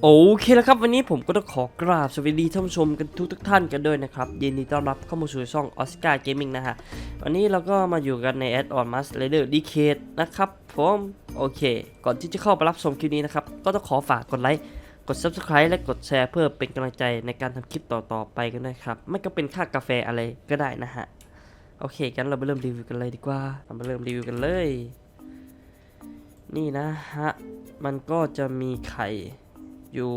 โอเคแล้วครับวันนี้ผมก็ต้องขอกราบสวัสดีท่านผู้ชมกันทุกทุกท่านกันด้วยนะครับยินดีต้อนรับเข้ามาสู่ช่อง Oscar Gaming นะฮะวันนี้เราก็มาอยู่กันใน Add on Master Raider Decade นะครับผมโอเค ก่อนที่จะเข้าไปรับชมคลิปนี้นะครับ ก็ต้องขอฝากกดไลค์กด Subscribe และกดแชร์เพื่อเป็นกำลังใจในการทำคลิปต่อๆไปกันด้วยครับไม่ก็เป็นค่ากาแฟอะไรก็ได้นะฮะโอเคกันเราไปเริ่มรีวิวกันเลยดีกว่าเรามาเริ่มรีวิวกันเลย นี่นะฮะมันก็จะมีไข่ อยู่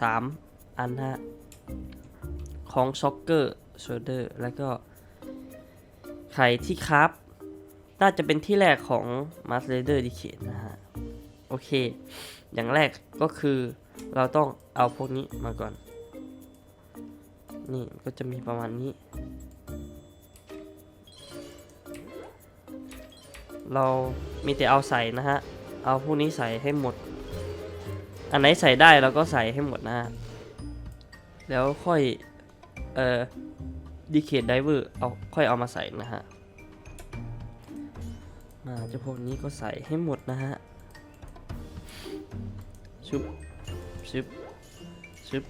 3อันฮะ ของช็อกเกอร์โชเดอร์แล้วก็ไข่ที่ครับ น่าจะเป็นที่แรกของมาสเลเดอร์ดิเคทนะฮะ โอเค อย่างแรกก็คือเราต้องเอาพวกนี้มาก่อน นี่ก็จะมีประมาณนี้ เรามีแต่เอาใส่นะฮะ เอาพวกนี้ใส่ให้หมด อันไหนใส่ได้เราก็ใส่ให้หมดนะ แล้วค่อย เอ่อดีเคทไดเวอร์เอาค่อยเอามาใส่นะฮะ มาเจ้าพวกนี้ก็ใส่ให้หมดนะฮะ ชุบ ชุบ ชุบ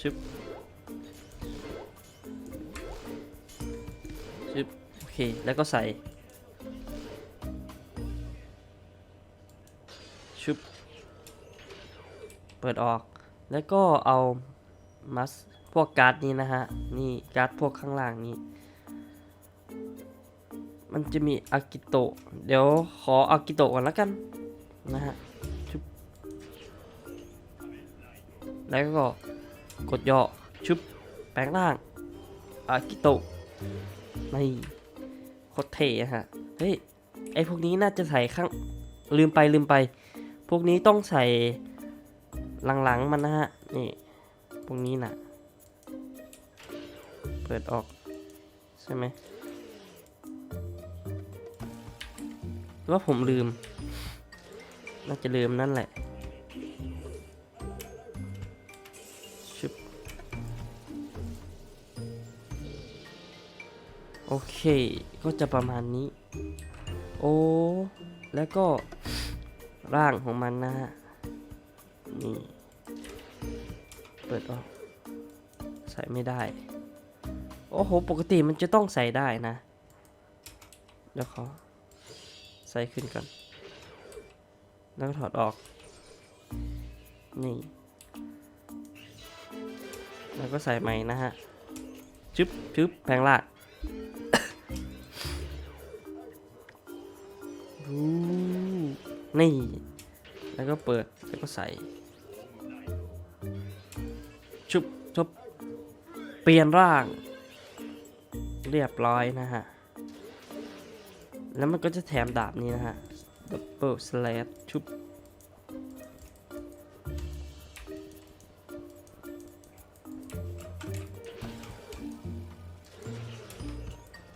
ชุบ ชุบ โอเค แล้วก็ใส่ เปิดออก แล้วก็เอามัสพวกการ์ดนี้นะฮะ นี่การ์ดพวกข้างล่างนี้ มันจะมีอากิโตะ เดี๋ยวขออากิโตะก่อนแล้วกันนะฮะชุบแล้วก็กดย่อชุบแปลงร่างอากิโตะในโคตรเท่อะฮะ เฮ้ย ไอพวกนี้น่าจะใส่ข้างลืมไปลืมไป พวกนี้ต้องใส่ หลังๆมันนะฮะ นี่ พวกนี้นะเปิดออก ใช่ไหมหรือว่าผมลืม น่าจะลืมนั่นแหละชึบโอเค ก็จะประมาณนี้ โอ้ แล้วก็ร่างของมันนะฮะ นี่ เปิดออก ใส่ไม่ได้ โอ้โห ปกติมันจะต้องใส่ได้นะ เดี๋ยวขอ ใส่ขึ้นก่อน แล้วก็ถอดออก นี่ แล้วก็ใส่ใหม่นะฮะ ชึบชึบแปลงร่างดูนี่ แล้วก็เปิด แล้วก็ใส่ ชุบเปลี่ยนร่าง เรียบร้อยนะฮะ แล้วมันก็จะแถมดาบนี้นะฮะ Double Slash ชุบ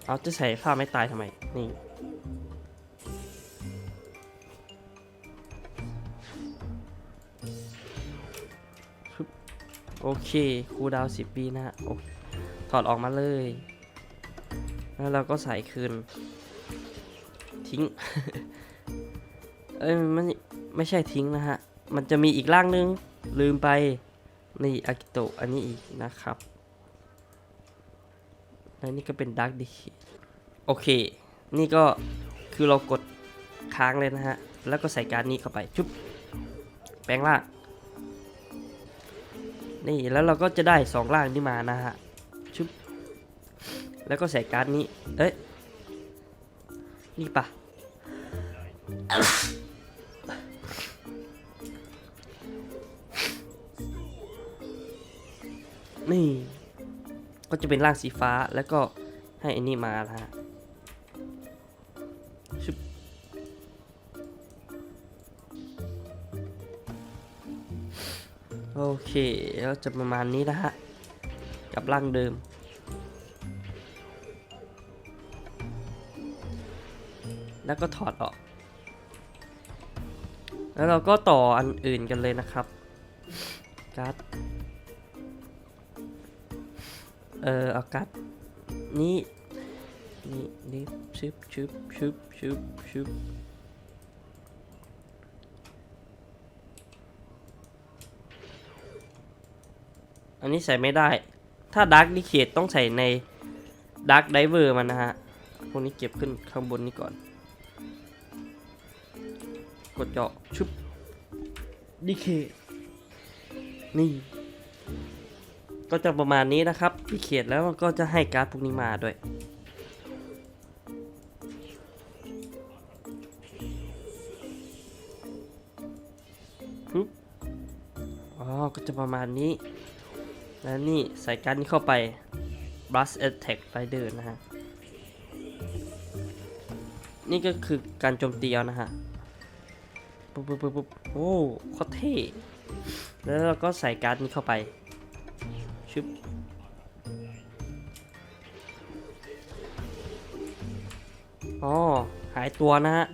เอาจะใส่ผ้าไม่ตายทำไม นี่ โอเคคูดาวน์10ปีนะฮะโอเคถอดออกมาเลย แล้วเราก็ใส่คืน ทิ้ง เอ้ยมันไม่ใช่ทิ้งนะฮะ มันจะมีอีกร่างนึง ลืมไปนี่อากิโตะอันนี้อีกนะครับและนี่ก็เป็นดักดิโอเค นี่ก็คือเรากดค้างเลยนะฮะ แล้วก็ใส่การนี้เข้าไป ชุบ แปลงร่าง นี่แล้วเราก็จะได้สองล่างนี้มานะฮะชุบแล้วก็ใส่การ์ดนี้ เอ้ย นี่ปะนี่ ก็จะเป็นร่างสีฟ้าแล้วก็ให้อันนี้มานะฮะ เคแล้วจะประมาณนี้นะฮะ กับร่างเดิม แล้วก็ถอดออก แล้วเราก็ต่ออันอื่นกันเลยนะครับการ์ดเออเอาการ์ดนี่นี่นี่ชึบชึบชึบชึบชึบ อันนี้ใส่ไม่ได้ ถ้าดาร์กดิเคทต้องใส่ในดาร์กไดเวอร์มันนะฮะ พวกนี้เก็บขึ้นข้างบนนี้ก่อน กดเจาะชุบดิเคทนี่ ก็จะประมาณนี้นะครับดิเคทแล้วก็จะให้การ์ดพวกนี้มาด้วยปึ๊บอ๋อก็จะประมาณนี้ แล้วนี่ใส่การดนี้เข้าไป Blast Attack Rider นะฮะ นี่ก็คือการโจมตีเอานะฮะ ปุ๊บปุ๊บปุ๊บโอ้โคตรเท่ แล้วเราก็ใส่การ์ดนี้เข้าไป ชึบอ๋อ หายตัวนะฮะ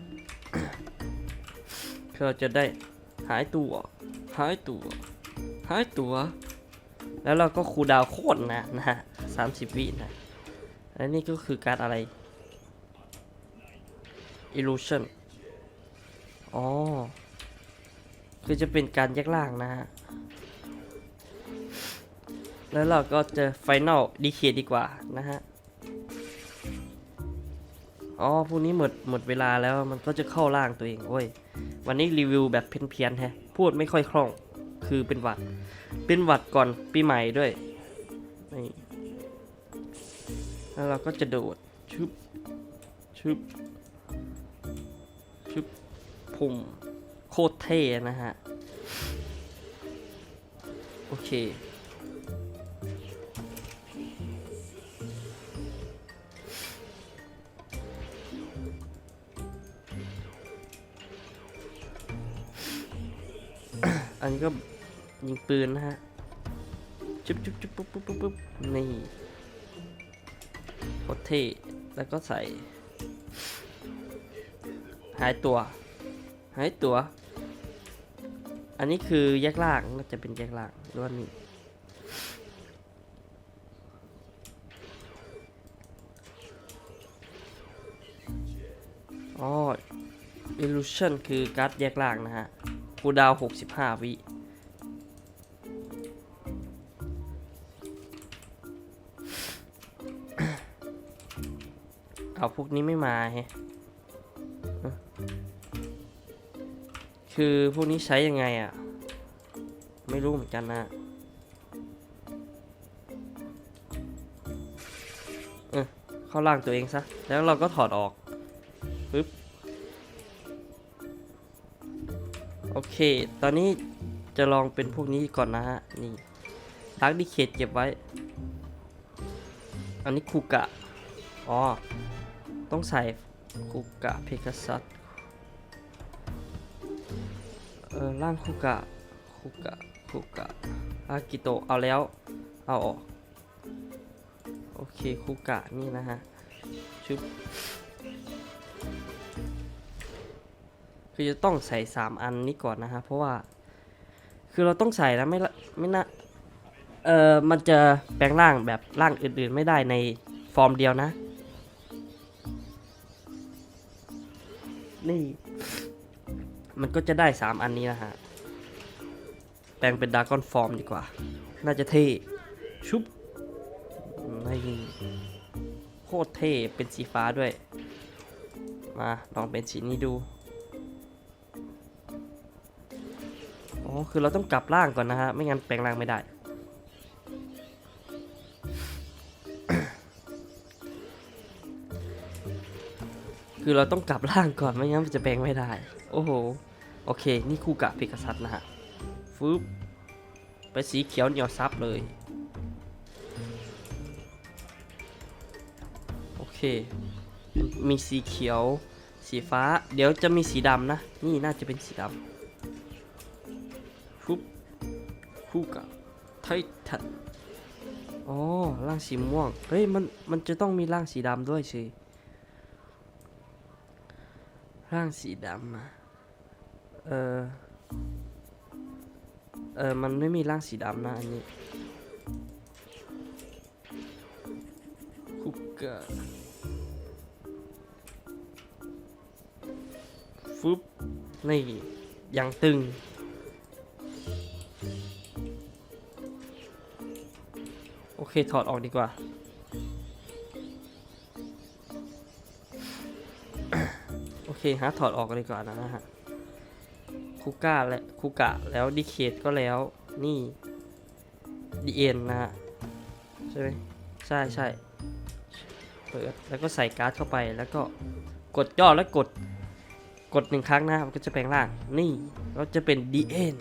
เราจะได้หายตัว หายตัว หายตัว แล้วเราก็คูดาวโคตรนะนะฮะสามสิบวินะและนี่ก็คือการอะไร illusion อ๋อ คือจะเป็นการแยกล่างนะฮะ แล้วเราก็จะ final decay ดีกว่านะฮะ อ๋อพวกนี้หมดหมดเวลาแล้วมันก็จะเข้าร่างตัวเองโอ้ย วันนี้รีวิวแบบเพี้ยนๆแฮะ พูดไม่ค่อยคล่อง คือเป็นหวัด เป็นหวัดก่อนปีใหม่ด้วยนี่แล้วเราก็จะโดดชึบชึบชึบพุ่มโคตรเท่นะฮะ โอเคอันนี้ก็ ยิงปืนนะฮะจุ๊บจุ๊บจุ๊บปุ๊บปุ๊บปุ๊บปุ๊บนี่โคตรเท่แล้วก็ใส่ หายตัว หายตัว อันนี้คือแยกล่างน่าจะเป็นแยกล่างหรือว่านี่อ๋อ illusion คือการ์ดแยกล่างนะฮะ คูดาว 65 วิ เอาพวกนี้ไม่มาฮะคือพวกนี้ใช้ยังไงอะ ไม่รู้เหมือนกันนะเออเข้าล่างตัวเองซะ แล้วเราก็ถอดออกปึ๊บโอเค ตอนนี้จะลองเป็นพวกนี้ก่อนนะฮะ นี่ดักดิเคทเก็บไว้ อันนี้คูกะ อ๋อ ต้องใส่คูกะเพกาซัสเออร่างคูกะคูกะคูกะอากิโตะเอาแล้ว เอาออก โอเคคูกะนี่นะฮะ ชุบ คือจะต้องใส่ 3 อันนี้ก่อนนะฮะ เพราะว่า คือเราต้องใส่แล้วไม่ละไม่น่าเออมันจะแปลงร่างแบบร่างอื่นๆไม่ได้ในฟอร์มเดียวนะ นี่ มันก็จะได้ 3 อันนี้นะฮะ แปลงเป็นดากอนฟอร์มดีกว่า น่าจะเท่ ชุบนี่โคตรเท่ เป็นสีฟ้าด้วย มาลองเป็นสีนี้ดู อ๋อ คือเราต้องกลับร่างก่อนนะฮะ ไม่งั้นแปลงร่างไม่ได้ คือเราต้องกลับร่างก่อนไม่งั้นมันจะแปลงไม่ได้ โอ้โห โอเค นี่คู่กะเพกาซัสนะฮะฟึบไปสีเขียวเหนียวซับเลย โอเค มีสีเขียว สีฟ้า เดี๋ยวจะมีสีดำนะ นี่น่าจะเป็นสีดำฟุบคู่กับไททันอ๋อร่างสีม่วง เฮ้ย มัน มันจะต้องมีร่างสีดำด้วยสิ ร่างสีดำอะเออ เออ มันไม่มีร่างสีดำนะอันนี้คุกกะฟึบนี่ยังตึงโอเค ถอดออกดีกว่า เคฮะถอดออกกันดีกว่านนะฮะคูก้าและคูกะแล้วดีเคทก็แล้วนี่ดีเอ็นนะฮะใช่ไหมใช่ใช่เปิดแล้วก็ใส่การ์ดเข้าไปแล้วก็กดย่อแล้วกดกดหนึ่งครั้งนะมันก็จะแปลงร่างนี่เราจะเป็น DN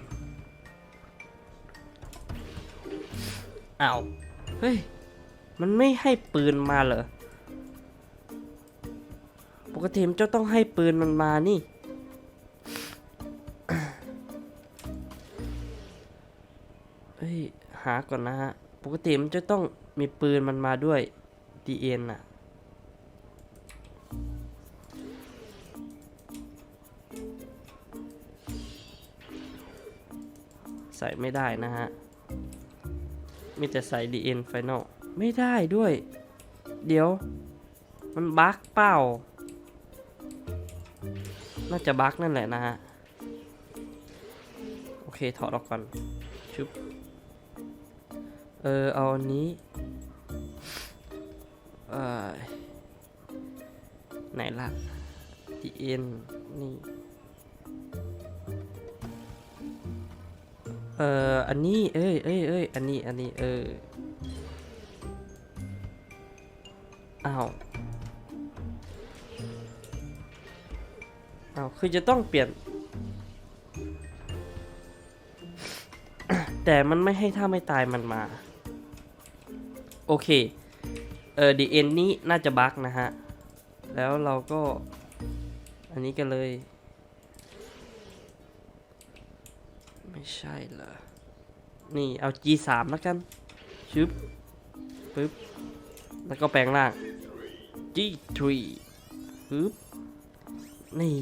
อ้าวเฮ้ย มันไม่ให้ปืนมาเหรอ กติมันจะต้องให้ปืนมันมานี่ เฮ้ย หาก่อนนะฮะ ปกติมันจะต้องมีปืนมันมาด้วย DN น่ะใส่ไม่ได้นะฮะ มีแต่ใส่ DN Final ไม่ได้ด้วย เดี๋ยว มันบั๊กเปล่า น่าจะบั๊กนั่นแหละนะฮะ โอเค ถอดออกก่อน ชุบ เออ เอาอันนี้เออไหนล่ะ DN นี่ เอ่อ อันนี้ เอ้ยเอ้ยเอ้ยอันนี้ อันนี้ เออ อ้าว อ้าคือจะต้องเปลี่ยน แต่มันไม่ให้ถ้าไม่ตายมันมา โอเค เออดีเอ็นนี้น่าจะบั๊กนะฮะ แล้วเราก็ อันนี้กันเลย ไม่ใช่เหรอ นี่เอา G3 แล้วกัน ชึบปึ๊บ แล้วก็แปลงร่าง G3 ปึ๊บนี่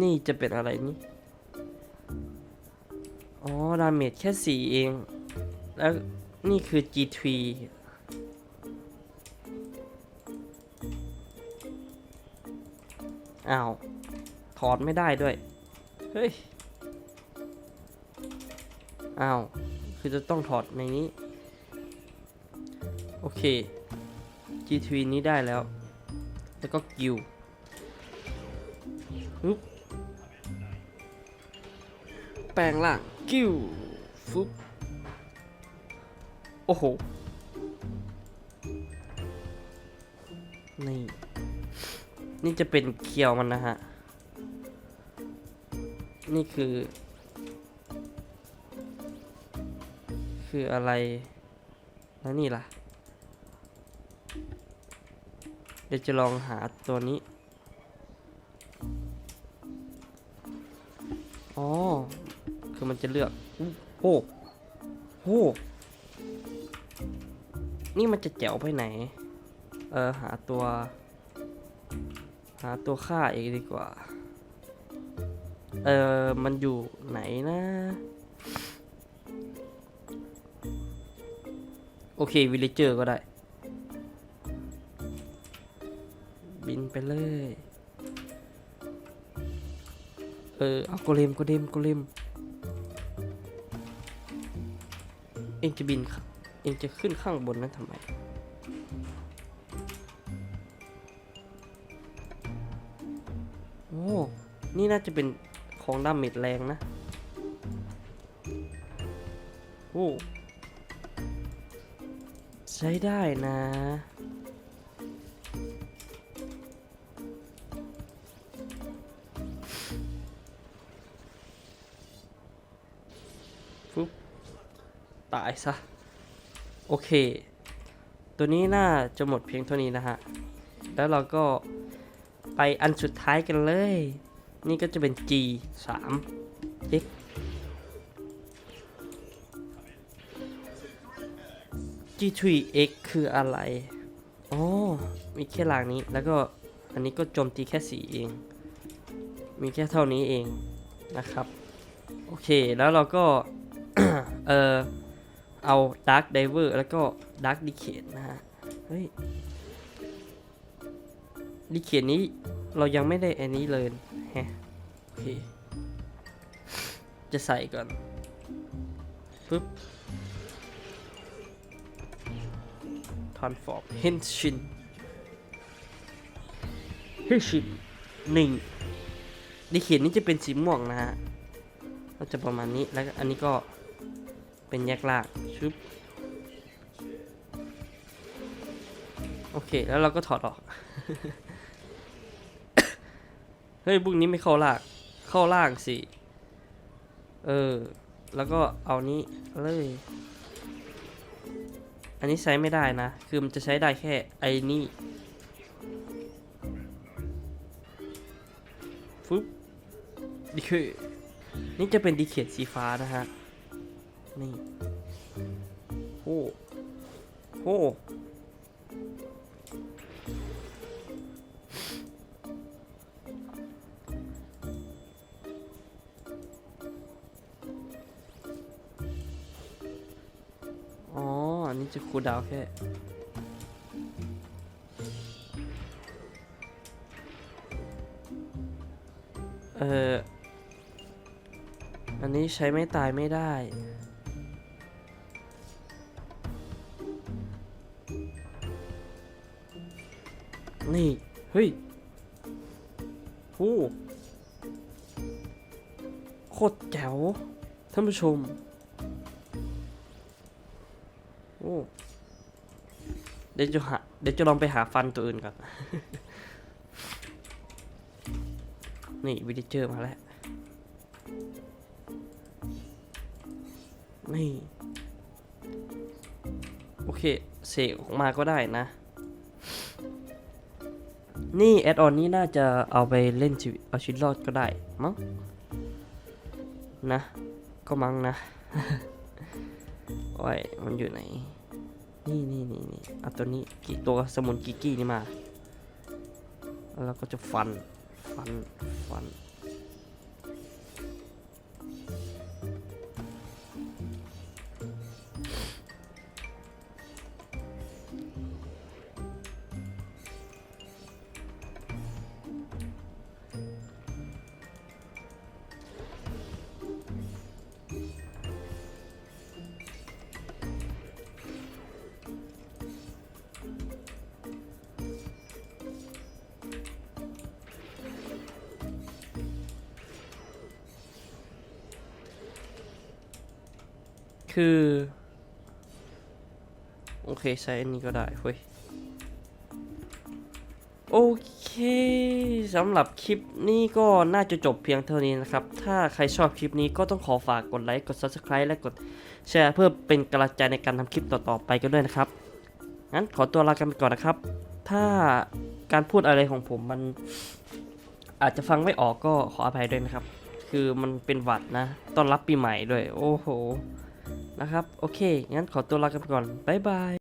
นี่จะเป็นอะไรนี่ อ๋อ ดาเมจแค่สี่เอง แล้วนี่คือ G3 อ้าว ถอดไม่ได้ด้วย เฮ้ย อ้าว คือจะต้องถอดในนี้ โอเค G3 นี้ได้แล้ว แล้วก็กิวปึ๊บ ปลงล่าง กิ้วฟึบโอ้โห นี่ นี่จะเป็นเคียวมันนะฮะ นี่คือ คืออะไร แล้วนี่ล่ะ เดี๋ยวจะลองหาตัวนี้ อ๋อ คือมันจะเลือกอู้โอ้โหนี่มันจะแจ๋วไปไหน เออหาตัว หาตัวฆ่าเองดีกว่า เออมันอยู่ไหนนะ โอเควิลเลเจอร์ก็ได้ บินไปเลย เออเอาโกเลมโกเลมโกเลม เองจะบินเองจะขึ้นข้างบนนั้นทำไม โอ้ นี่น่าจะเป็นของดาเมจแรงนะ โอ้ ใช้ได้นะ ซะ โอเค ตัวนี้น่าจะหมดเพียงเท่านี้นะฮะ แล้วเราก็ไปอันสุดท้ายกันเลย นี่ก็จะเป็น G 3 X G 3 X คืออะไรอ๋อมีแค่หลางนี้ แล้วก็อันนี้ก็โจมตีแค่สีเอง มีแค่เท่านี้เองนะครับ โอเค แล้วเราก็ เออ เอา Dark Diver แล้วก็ Dark Decade นะฮะ เฮ้ย Decade นี้เรายังไม่ได้อันนี้เลยแฮะโอเค จะใส่ก่อนปึ๊บ transform เฮนชินเฮนชินหนึ่งดีเขียนนี้จะเป็นสีม่วงนะฮะ ก็จะประมาณนี้ แล้วอันนี้ก็ เป็นแยกล่างชึบโอเค แล้วเราก็ถอดออก เฮ้ยพวกนี้ไม่เข้าล่างเข้าล่างสิ เออ แล้วก็เอานี้เลย อันนี้ใช้ไม่ได้นะ คือมันจะใช้ได้แค่ไอ้นี่ฟึบดีคือนี่จะเป็นดีเขียดสีฟ้านะฮะ นี่โอ้โหอ๋ออันนี้จะคูลดาวน์แค่เอออันนี้ใช้ไม่ตายไม่ได้ นี่ เฮ้ยโอ้โคตรแจ๋ว ท่านผู้ชม โอ้เดี๋ยวจะหาเดี๋ยวจะลองไปหาฟันตัวอื่นก่อน นี่วิดิเจอร์มาแล้ว นี่ โอเค เสกออกมาก็ได้นะ นี่แอดออนนี้น่าจะเอาไปเล่นชีวิตเอาชีวิตรอดก็ได้มั้งนะ ก็มั้งนะโอ้ยมันอยู่ไหน นี่นี่นี่นี่เอาตัวนี้กี่ตัวสมุนกิกกี้นี่มาแล้วเราก็จะฟัน ฟัน ฟัน คือ โอเคใช้อันนี้ก็ได้เว้ยโอเคสำหรับคลิปนี้ก็น่าจะจบเพียงเท่านี้นะครับ ถ้าใครชอบคลิปนี้ก็ต้องขอฝากกดไลค์ กด Subscribe และกดแชร์เพื่อเป็นกำลังใจในการทำคลิปต่อๆไปกันด้วยนะครับ งั้นขอตัวลากันไปก่อนนะครับ ถ้าการพูดอะไรของผมมันอาจจะฟังไม่ออกก็ขออภัยด้วยนะครับ คือมันเป็นหวัดนะ ตอนรับปีใหม่ด้วย โอ้โห นะครับ โอเค งั้นขอตัวลากันไปก่อน บ๊ายบาย